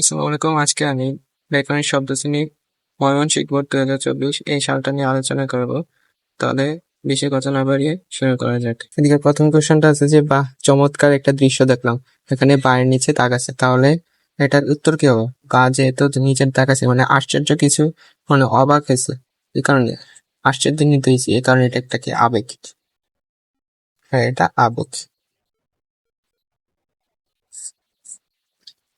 আসসালামু আলাইকুম। আজকে আমি ব্যাকরণের শব্দ শ্রেণি ময়মনসিংহ বোর্ড দুই হাজার চব্বিশ এই সালটা নিয়ে আলোচনা করব। তাহলে বেশি কথা না বাড়িয়ে শুরু করা যাক। এদিকে প্রথম কোশ্চেনটা আছে যে, বাহ, চমৎকার একটা দৃশ্য দেখলাম। এখানে বায়ের নিচে তাক আছে। তাহলে এটার উত্তর কি হবে? গা যেহেতু নিচের তাক আছে মানে আশ্চর্য কিছু মানে অবাক হয়েছে। এই কারণে আশ্চর্য নিতে হয়েছে। এই কারণে এটা একটা কি আবেগ? হ্যাঁ এটা আবেগ।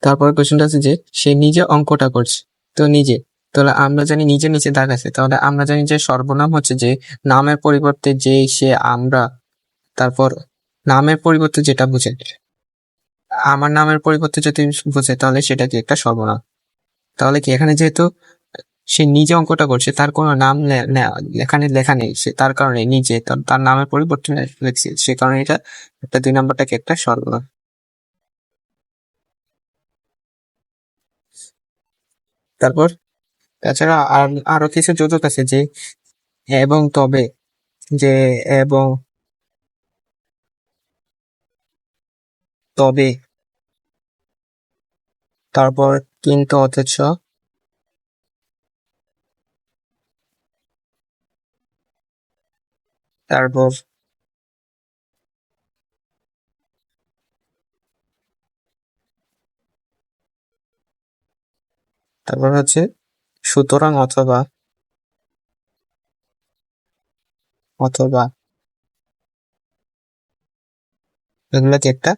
তারপর কোশ্চেনটা আছে যে, সে নিজে অঙ্কটা করছে। তো নিজে। তাহলে আমরা জানি নিজে নিচে দাগ আছে। তাহলে আমরা জানি যে সর্বনাম হচ্ছে যে, নামের পরিবর্তে যে সে আমরা, তারপর নামের পরিবর্তে যেটা বুঝে। আমার নামের পরিবর্তে যদি বুঝে, তাহলে সেটা কি একটা সর্বনাম? তাহলে কি এখানে যেহেতু সে নিজে অঙ্কটা করছে, তার কোনো নাম এখানে লেখা নেই। সে তার কারণে নিজে, তার- নামের পরিবর্তে লিখছে। সে কারণে এটা, একটা দুই নাম্বারটাকে একটা সর্বনাম। তারপর তাছাড়া আর, আরও কিছু যোজক আছে যে, এবং তবে যে, এবং তবে তারপর কিন্তু অথচ তারপর তারপর হচ্ছে সুতরাং অথবা অথবা এগুলা কি একটা?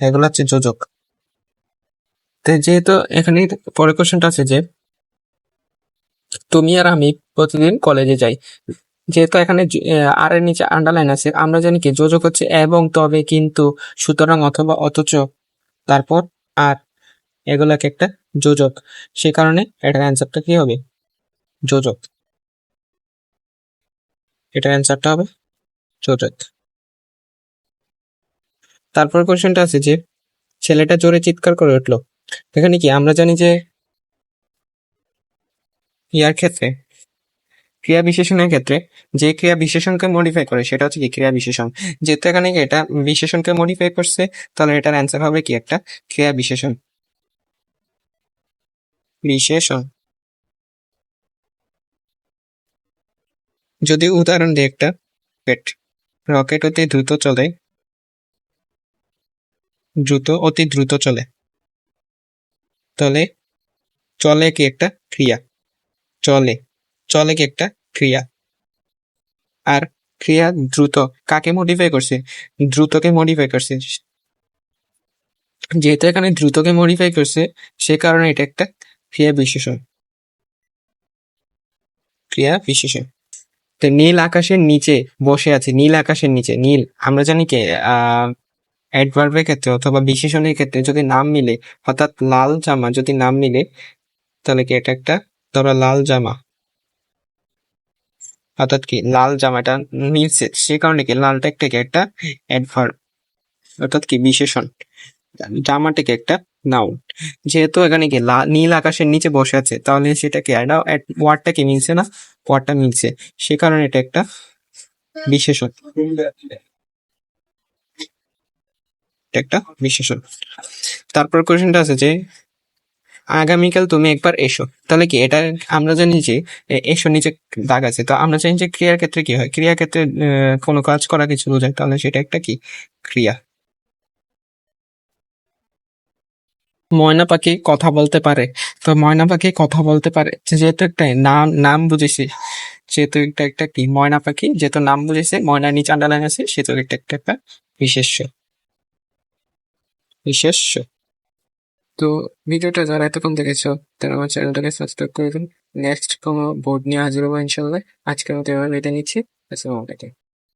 এগুলা হচ্ছে যোজক। যেহেতু এখানে পরের কোশ্চেনটা আছে যে, তুমি আর আমি প্রতিদিন কলেজে যাই। যেহেতু এখানে আর এর নিচে আন্ডারলাইন আছে, আমরা জানি কি, যোজক হচ্ছে এবং তবে কিন্তু সুতরাং অথবা অথচ, তারপর আর এগুলাকে একটা যোজক। সে কারণে এটার অ্যান্সারটা কি হবে? যোজক। এটার অ্যান্সারটা হবে যোজক। তারপর কোশ্চেনটা আছে যে, ছেলেটা জোরে চিৎকার করে উঠল। এখানে কি আমরা জানি যে, ইয়ার ক্ষেত্রে, ক্রিয়া বিশেষণের ক্ষেত্রে যে ক্রিয়া বিশেষণকে মডিফাই করে, সেটা হচ্ছে কি ক্রিয়া বিশেষণ। যেহেতু এখানে এটা বিশেষণকে মডিফাই করছে, তাহলে এটার অ্যান্সার হবে কি একটা ক্রিয়া বিশেষণ। বিশেষণ। যদি উদাহরণ দিই একটা রকেট রকেট অতি দ্রুত চলে, দ্রুত, অতি দ্রুত চলে, তাহলে চলে কি একটা ক্রিয়া? চলে চলে কি একটা ক্রিয়া? আর ক্রিয়া দ্রুত কাকে মডিফাই করছে? দ্রুতকে মডিফাই করছে। যেহেতু এখানে দ্রুতকে মডিফাই করছে, সে কারণে এটা একটা ক্রিয়া বিশেষণ। ক্রিয়া বিশেষণ। তো নীল আকাশের নিচে বসে আছে, নীল আকাশের নিচে, নীল, আমরা জানি কি অ্যাডভার্বের ক্ষেত্রে অথবা বিশেষণের ক্ষেত্রে যদি নাম মিলে, অর্থাৎ লাল জামা যদি নাম মিলে, তাহলে কি এটা একটা, ধরো লাল জামা। অর্থাৎ কি, লাল জামাটা মিলছে, সে কারণে কি, লালটা একটা একটা অ্যাডভার্ব অর্থাৎ কি, বিশেষণ। জামাটাকে একটা নাউন যেহেতু এখানে কি নীল আকাশের নিচে বসে আছে, তাহলে সেটা কি এটা ওয়ার্ডটা কি মিলছে না ওয়ার্ডটা মিলছে। সে কারণে এটা একটা বিশেষণ একটা বিশেষণ তারপর কোশ্চেনটা আছে যে, আগামীকাল তুমি একবার এসো। তাহলে কি এটা আমরা জানি যে এসো নিচে দাগ আছে। তো আমরা জানি যে ক্রিয়ার ক্ষেত্রে কি হয়? ক্রিয়ার ক্ষেত্রে কোনো কাজ করা কিছু বোঝায়, তাহলে সেটা একটা কি? ক্রিয়া। ময়না পাখি কথা বলতে পারে। তো ময়না পাখি কথা বলতে পারে। যেহেতু একটা নাম নাম বুঝেছি যেহেতু একটা একটা কি? ময়না পাখি, যেহেতু নাম বুঝেছে, ময়না নিচে আন্ডারলাইন আছে, সেহেতু একটা একটা একটা বিশেষ্য। বিশেষ্য। তো ভিডিওটা যারা এতক্ষণ দেখেছ, তারা আমার চ্যানেলটাকে সাবস্ক্রাইব করে দিন। নেক্সট কোনো বোর্ড নিয়ে হাজির হব ইনশাল্লাহ আজকের মতো এবার বিদায় নিচ্ছি। আসসালামু আলাইকুম।